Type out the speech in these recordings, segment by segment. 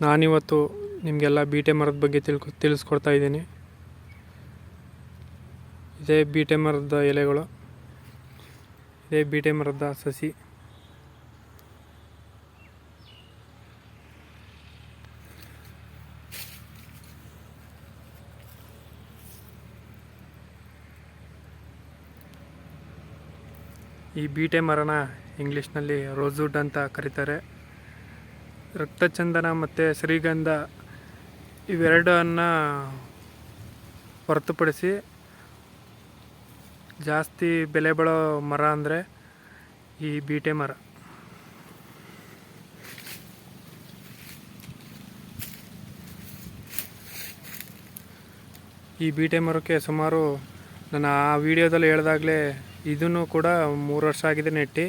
ನಾನಿವತ್ತು ನಿಮಗೆಲ್ಲ ಬೀಟೆ ಮರದ ಬಗ್ಗೆ ತಿಳ್ಕೊ, ತಿಳಿಸ್ಕೊಡ್ತಾ ಇದ್ದೀನಿ. ಇದೇ ಬೀಟೆ ಮರದ ಎಲೆಗಳು. ಇದೇ ಬೀಟೆ ಮರದ ಸಸಿ. ಈ ಬೀಟೆ ಮರನ ಇಂಗ್ಲೀಷ್ನಲ್ಲಿ ರೋಸ್ವುಡ್ ಅಂತ ಕರೀತಾರೆ. ರಕ್ತಚಂದನ ಮತ್ತು ಶ್ರೀಗಂಧ ಇವೆರಡನ್ನು ಹೊರತುಪಡಿಸಿ ಜಾಸ್ತಿ ಬೆಲೆ ಬಾಳೋ ಮರ ಅಂದರೆ ಈ ಬೀಟೆ ಮರ. ಈ ಬೀಟೆ ಮರಕ್ಕೆ ಸುಮಾರು ನಾನು ಆ ವಿಡಿಯೋದಲ್ಲಿ ಹೇಳ್ದಾಗಲೇ ಇದನ್ನು ಕೂಡ ಮೂರು ವರ್ಷ ಆಗಿದೆ ನೆಟ್ಟಿ.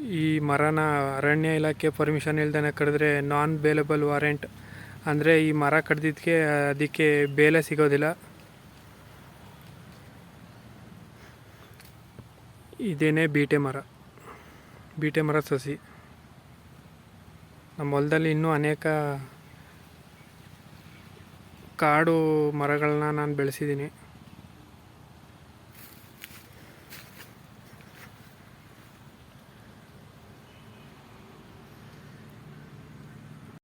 ಈ ಮರನ ಅರಣ್ಯ ಇಲಾಖೆ ಪರ್ಮಿಷನ್ ಇಲ್ದೇ ಕಡಿದ್ರೆ ನಾನ್ ಬೇಲೆಬಲ್ ವಾರೆಂಟ್ ಅಂದರೆ ಈ ಮರ ಕಡ್ದಿದ್ದಕ್ಕೆ ಅದಕ್ಕೆ ಬೇಲೆ ಸಿಗೋದಿಲ್ಲ. ಇದೇನೇ ಬೀಟೆ ಮರ. ಬೀಟೆ ಮರ ಸಸಿ. ನಮ್ಮ ಹೊಲದಲ್ಲಿ ಇನ್ನೂ ಅನೇಕ ಕಾಡು ಮರಗಳನ್ನ ನಾನು ಬೆಳೆಸಿದ್ದೀನಿ.